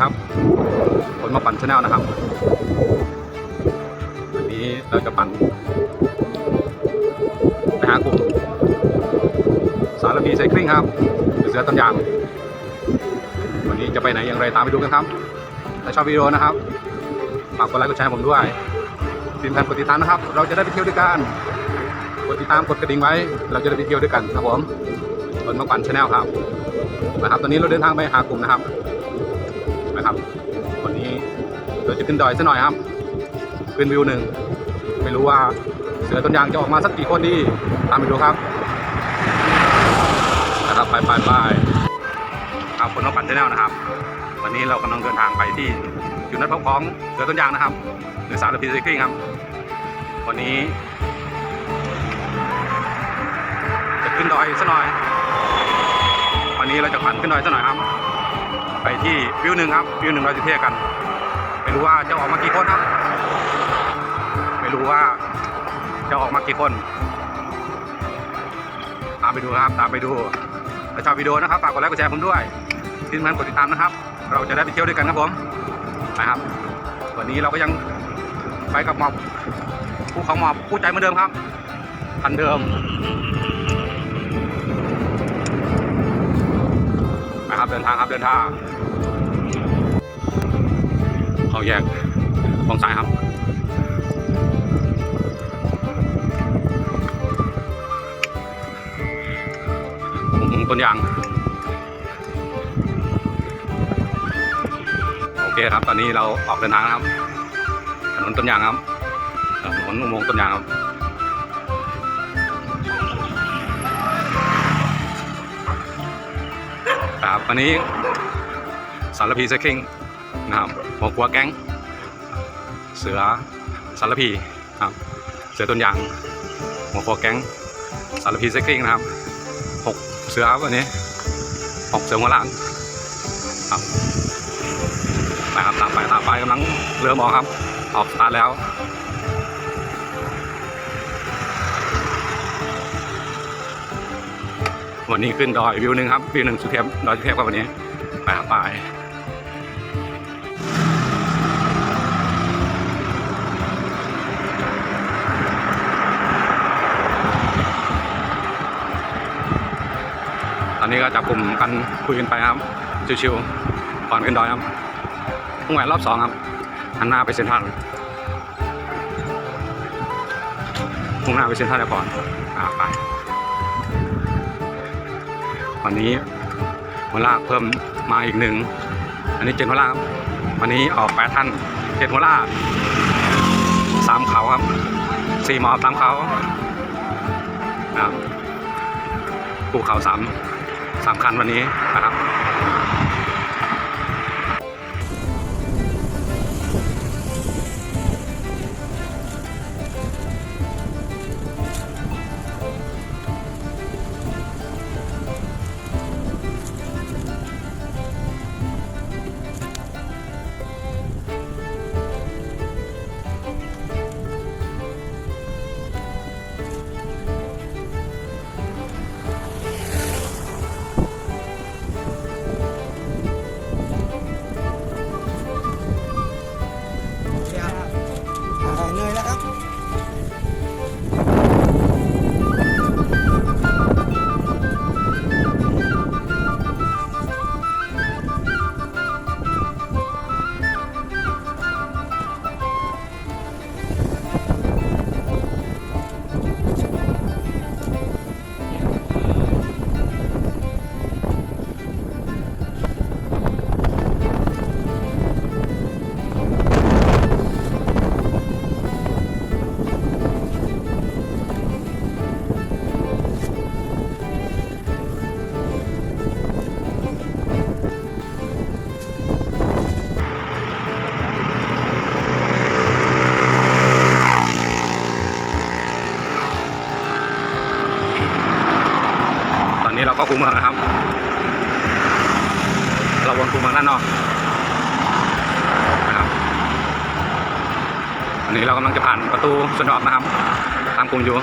ครับคนมาปั่นชาแนลนะครับวันนี้เราจะปั่นไปหากลุ่มสารพีไซคลิงครับเสือต้นยาง วันนี้จะไปไหนอย่างไรตามไปดูกันครับถ้าชอบวิดีโอนะครับฝากกดไลค์กดแชร์ผมด้วยทีมงานกดติดตามนะครับ เราจะได้ไปเที่ยวด้วยกันกดติดตามกดกระดิ่งไว้ เราจะได้ไปเที่ยวด้วยกันครับผมคนมาปั่นชาแนลครับนะครับ ตอนนี้เราเดินทางไปหากลุ่มนะครับ จะขึ้นดอยสักหน่อยครับขึ้นวิวหนึ่งไม่รู้ว่าเสือต้นยางจะออกมาสักกี่คนดีตามไปดูครับนะครับไปไปไปครับคนมาปั่นชแนลนะครับ วันนี้เรากำลังเดินทางไปที่จุดนัดพบของเสือต้นยางนะครับหรือสารพีไซคลิงครับ วันนี้จะขึ้นดอยสักหน่อย วันนี้เราจะปั่นขึ้นดอยสักหน่อยครับ ไปที่วิวหนึ่งครับวิวหนึ่งเราจะเที่ยวกัน รู้ว่าจะออกมากี่คนครับ ไม่รู้ว่าจะออกมากี่คน ตามไปดูครับ ตามไปดูถ้าชอบวิดีโอนะครับฝากกดไลค์กดแชร์ผมด้วยที่สำคัญกดติดตามนะครับ เราจะได้ไปเที่ยวด้วยกันครับผมนะครับ วันนี้เราก็ยังไปกับหมอบผู้เขาหมอบผู้ใจเหมือนเดิมครับคันเดิมนะครับเดินทางครับเดินทาง เขาแยกของสายครับผมต้นยาง โอเคครับ ตอนนี้เราออกเดินทางนะครับ ถนนต้นยางครับ ถนนอุโมงค์ต้นยางครับครับวันนี้สารพีเซคิงนะครับ หัวกัวแก๊ง เสือสารพีครับเสือต้นยาง หัวกัวแก๊งสารพีเซคิงนะครับหกเสือครับวันนี้หกเสือหัวล้านครับไปครับตามไปตามไปกำลังเริ่มออกครับออกสตาร์ทแล้ววันนี้ขึ้นดอยวิวหนึ่งครับวิวหนึ่งสุเทพดอยสุเทพครับวันนี้ไปครับไป ก็จับกลุ่มกันคุยกันไปครับชิวๆก่อนขึ้นดอยครับพุ่งแหวนรอบสองครับหันหน้าไปเซ็นทรัลพุ่งหน้าไปเซ็นทรัลแล้วก่อนอ่าไปวันนี้หัวลากเพิ่มมาอีกหนึ่งอันนี้เจ็ดหัวลากวันนี้ออกแปดท่านเจ็ดหัวลากสามเขาครับสี่หมอบสามเขาครับภูเขาสาม สาคัญวันนี้นะครับ ประตูสนออนะครับ ตามกลุ่มอยู่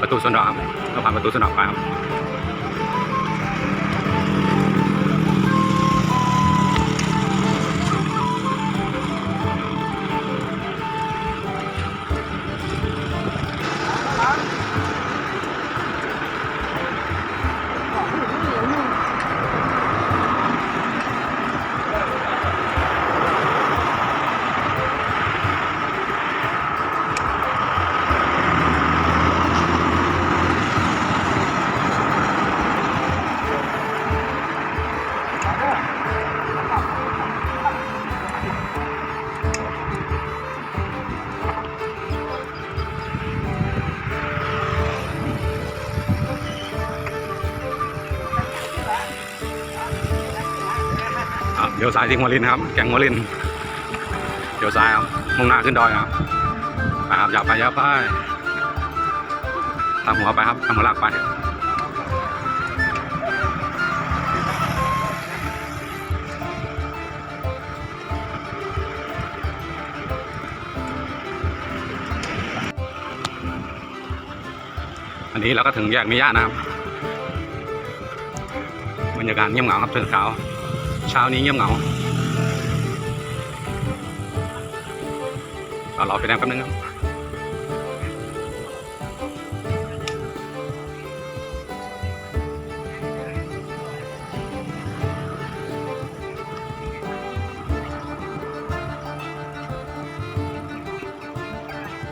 ประตูสนอครับเราผ่านประตูสนอไปครับ ดี๋ยวซ้ายที่หัวลินครับ แกงหัวลิน เดี๋ยวซ้ายครับ มุ่งหน้าขึ้นดอยครับไปครับอย่าไปอย่าไปตามหัวไปครับตามหัวลักไปอันนี้เราก็ถึงแยกมิยะนะครับบรรยากาศเงียบเหงาครับตื่นเช้า ช้านี้เงียบเหงาเรารอไฟแดงแป๊บนึงครับ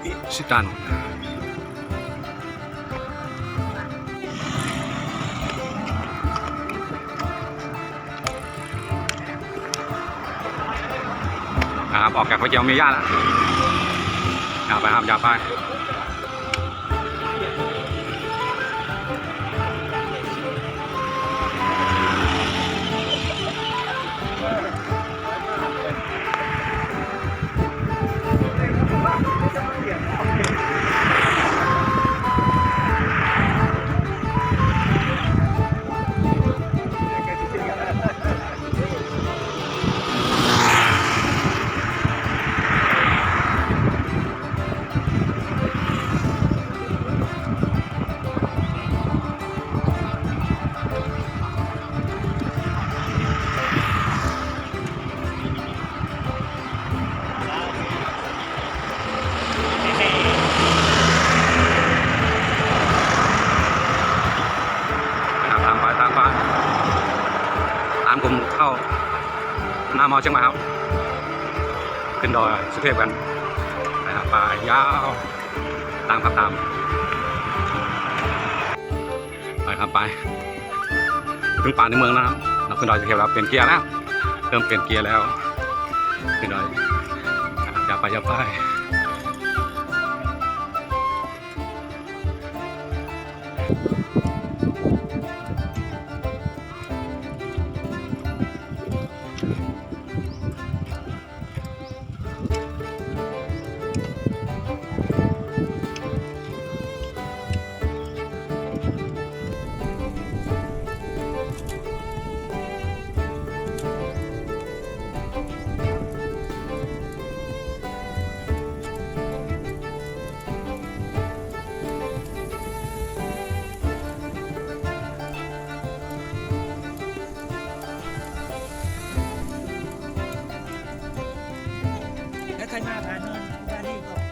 อิชิตัน ออกจากพระเจ้ามีญาติแล้วอย่าไปครับอย่าไป เชียงใหม่ครับขึ้นดอยสุเทพกันนะครับไปยาวตามครับตามไปครับไปถึงป่าในเมืองนะครับเราขึ้นดอยสุเทพแล้วเปลี่ยนเกียร์แล้วเริ่มเปลี่ยนเกียร์แล้วขึ้นดอยอย่าไปอย่าไป แล้วใคร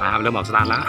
มาครับเริ่มออกสตาร์ทแล้ว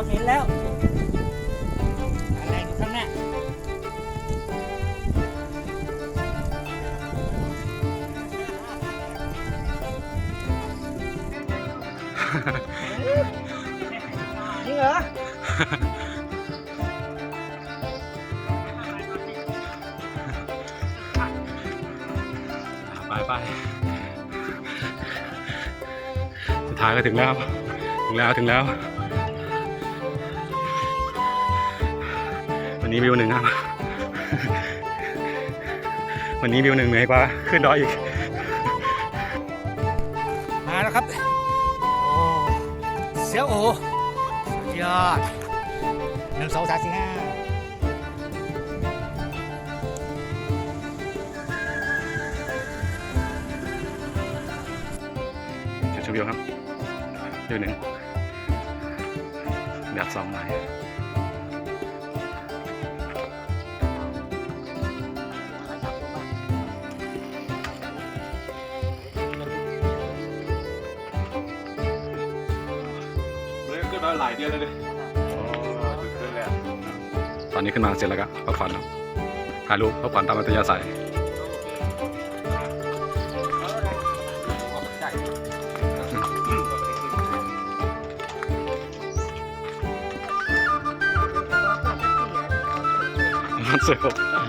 เราเห็นแล้ว อะไรอยู่ข้างหน้าจริงเหรอไปไปสุดท้ายก็ถึงแล้ว ถึงแล้ว ถึงแล้ว นนี้วิวหนึ่งครับ วันนี้วิวหนึ่งเหนื่อยกว่าขึ้นดอยอีก มาแล้วครับ โอ้เสียวโอสุดยอดหนึ่งสองสามสี่ห้าจุดชมวิวครับวิวหนึ่งแดดส่องหน่อย ตอนนี้ขึ้นมาเสร็จแล้วก็พักผ่อนครับถ่ายรูปพักผ่อนตามอัธยาศัยมันเสียวครับ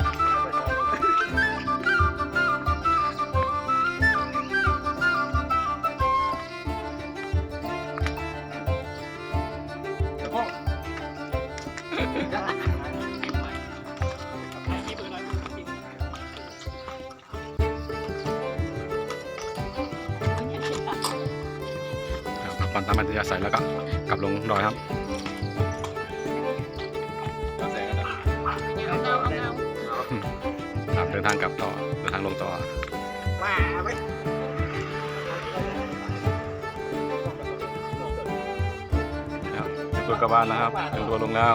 ครับถึงตัวกลับาลนะครับถึงตัวลงแล้ว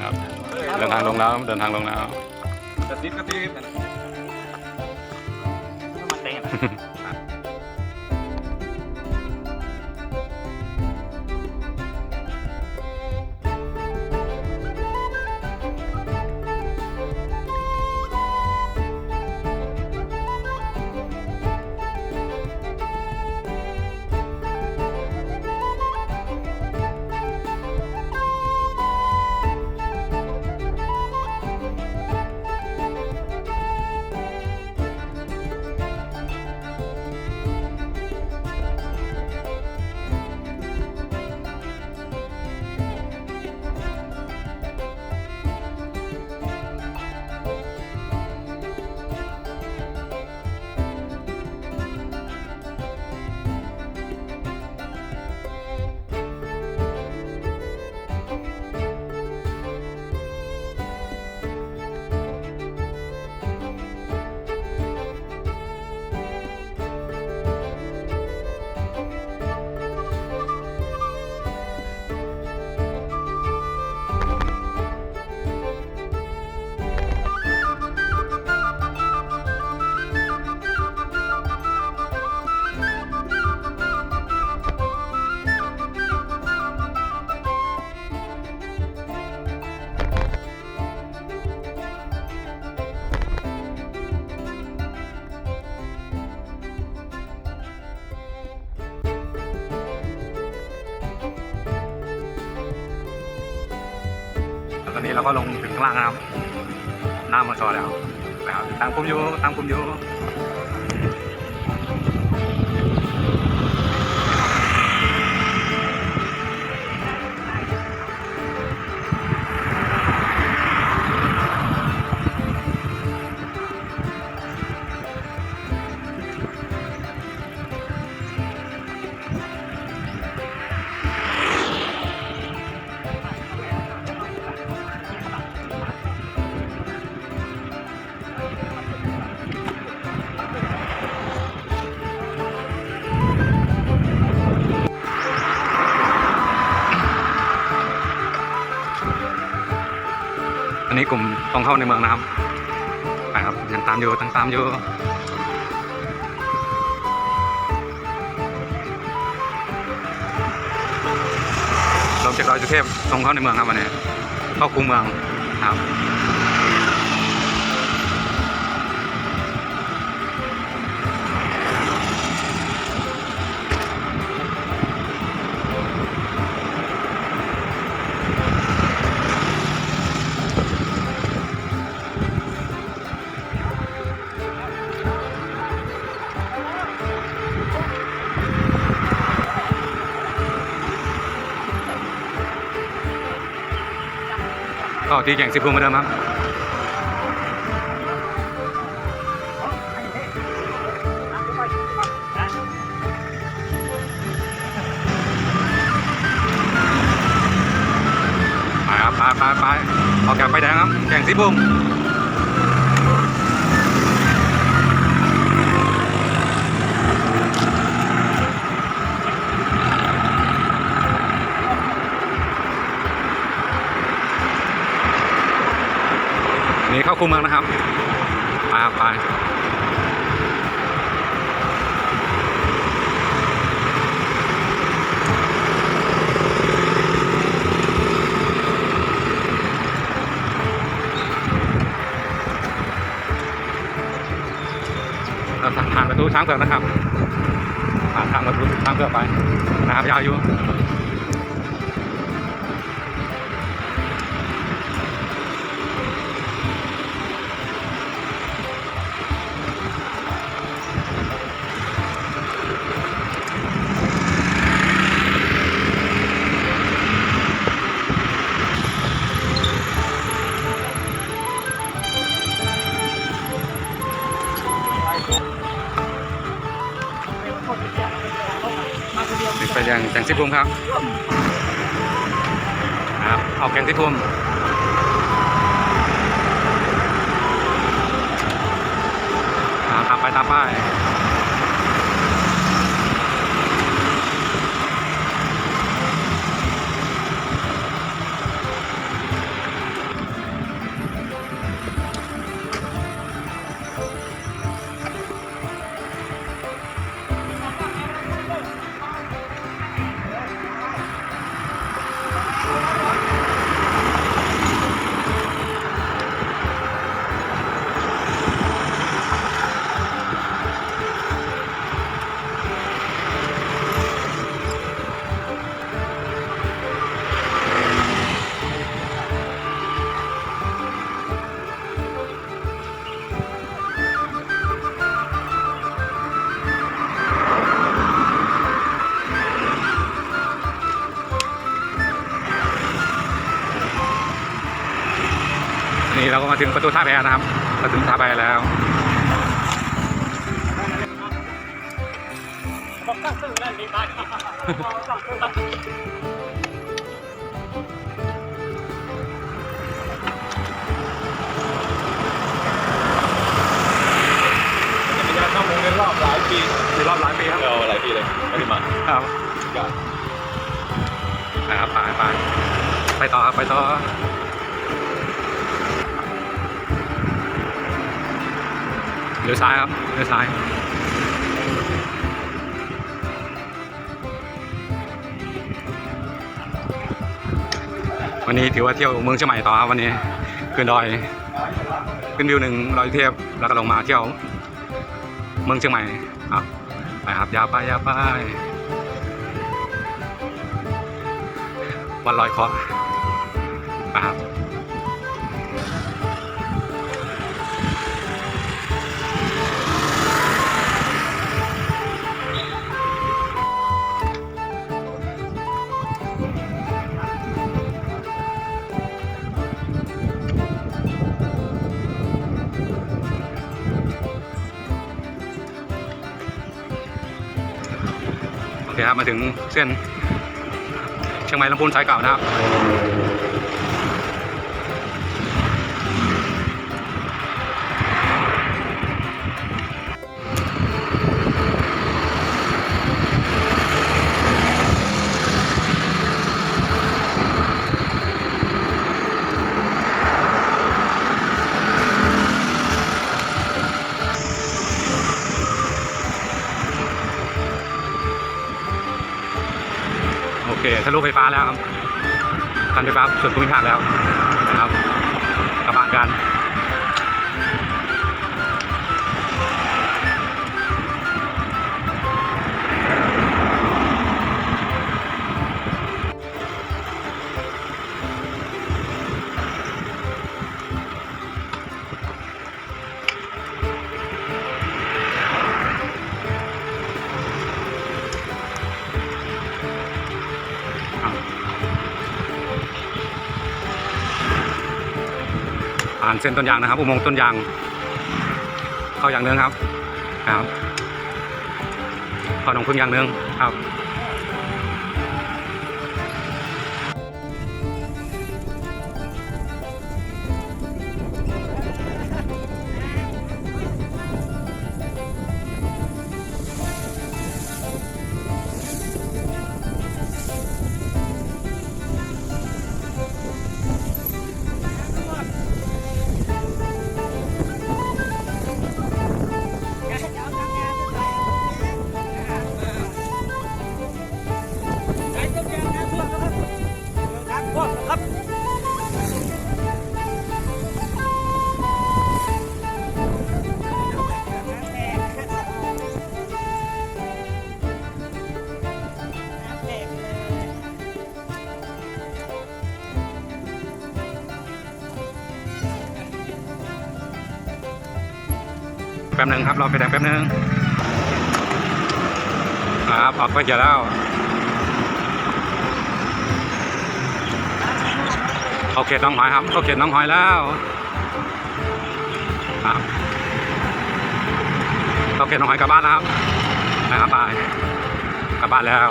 ครับเดินทางลงแล้วเดินทางลงแล้วกระติบกระติบ อนนี้เราก็ลงถึงข้างล่างนะครับหน้ามอชอแล้วนะครับตามผมอยู่ตามผมอยู่ นี้กลุ่มต้องเข้าในเมืองนะครับไปครับยังตามอยู่ยังตามอยู่ลงจากดอยสุเทพตรงเข้าในเมืองครับวันนี้เข้าคูเมือง ออก็ที่แข่งสิบพวงมาเดิมครับไปครับไปไปไปออกจากไปแดงครับแข่งสิบพวง คูเมืองนะครับไปครับไปเราผ่านประตูช้างเผือกนะครับผ่านทางประตูช้างเผือกไปนะครับยาวอยู่ ดงแข่งสิบภูมิครับครับ เอาแข่งสิบภูมิอ่าตามไปตามไป ก็มาถึงประตูท่าแพนะครับมาถึงท่าแพแล้วเป็นยาเข้าเมืองในรอบหลายปีมีรอบหลายปีครับเออหลายปีเลยไม่ได้มาครับอยากนะครับไปไปไปต่อครับไปต่อ เลี้ยวซ้ายครับเลี้ยวซ้ายวันนี้ถือว่าเที่ยวเมืองเชียงใหม่ต่อครับวันนี้ขึ้นดอยขึ้นวิวหนึ่งดอยสุเทพแล้วก็ลงมาเที่ยว เมืองเชียงใหม่ครับไปครับยาวไปยาวไปวันลอยเคราะห์นะครับ ครับมาถึงเส้นเชียงใหม่ลำพูนสายเก่านะครับ ทะลุไฟฟ้าแล้วครับการไฟฟ้าส่วนภูมิภาคแล้วนะครับานเส้นต้นยางนะครับ อุโมงค์ต้นยาง เข้าอย่างเนึงครับ ครับเข้าหนองพึ่งอย่างเนึงครับ แป๊บหนึงครับรอไฟแดงแป๊บหนึงครับออกไฟเขียวแล้วเข้าเขตหน้องหอยครับเข้าเขตหน้องหอยแล้วครับเข้าเขตหน้องหอยกลับบ้านแล้วครับนะครับไปกลับบ้านแล้ว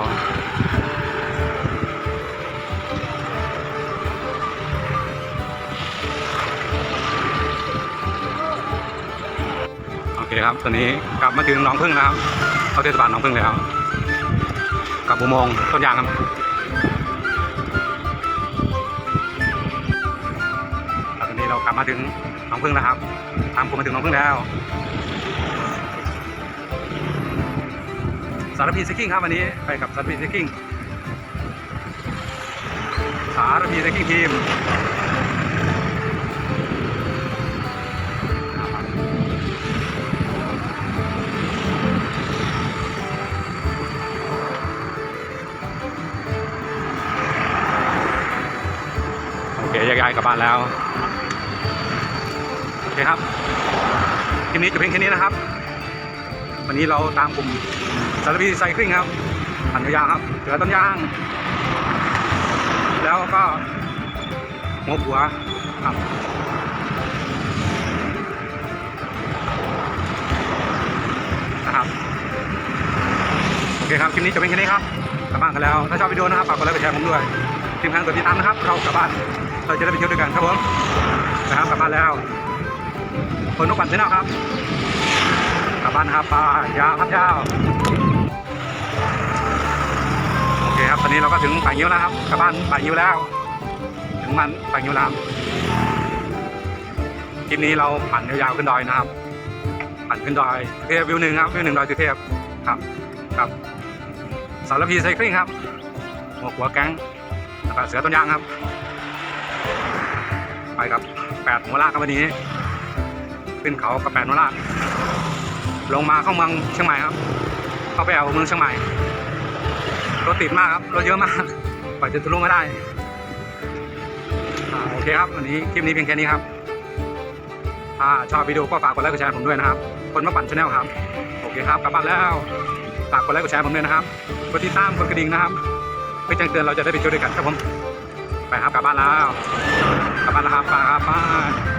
โอเครับ ตอนนี้กลับมาถึงหนองพึ่งแล้วครับเขาเทศบาลหนองพึ่งแล้วกลับอุโมงค์ต้นยางครับตอนนี้เรากลับมาถึงหนองพึ่งแล้วครับตามผมมาถึงหนองพึ่งแล้วสารพีสกิ้งครับวันนี้ไปกับสารพีสกิ้งสารพีสกิ้งทีมาแล้ว โอเคครับคลิปนี้จะเพียงแค่นี้นะครับ วันนี้เราตามกลุ่มสารพีไซคลิงครับผ่านยาวๆครับเจอต้นยาง แล้วก็หัวหัวครับนะครับโอเคครับคลิปนี้จะเป็นแค่นี้ครับกลับบ้านกันแล้ว ถ้าชอบวิดีโอนะครับฝากกดไลค์กดแชร์ผมด้วยทีมงานกดติดตามนะครับ เรากลับบ้าน เราจะได้ไปเที่ยวด้วยกันครับผมนะครับกลับบ้านแล้วคนนกปั่นเส้นครับกลับบ้านนะครับปลายาวครับยาวโอเคครับตอนนี้เราก็ถึงป่างิ้วแล้วครับกลับบ้านป่างิ้วแล้ว ถึงมันป่างิ้วแล้วคลิปนี้เราปั่นยาวๆขึ้นดอยนะครับ ปั่นขึ้นดอยสุเทพวิวหนึ่งครับวิวหนึ่งดอยสุเทพครับครับสารพีไซคลิงครับหัวหัวแก๊งแล้วก็เสือต้นยางครับ ไปกับแปดหัวลากครับวันนี้ ขึ้นเขากับแปดหัวลากลงมาเข้าเมืองเชียงใหม่ครับ เข้าไปเอาเมืองเชียงใหม่รถติดมากครับรถเยอะมากกว่าจะทะลุมาได้อโอเคครับวันนี้คลิปนี้เพียงแค่นี้ครับถ้าชอบวิดีโอก็ฝากกดไลค์กดแชร์ผมด้วยนะครับ คนมาปั่นชาแนลครับ โอเคครับกลับบ้านแล้วฝากกดไลค์กดแชร์ผมด้วยนะครับกดติดตามกดกระดิ่งนะครับเพื่อแจ้งเตือนเราจะได้ไปเที่ยด้วยกันครับผม ไปครับกลับบ้านแล้วกลับบ้านแล้วครับไปครับบ้าน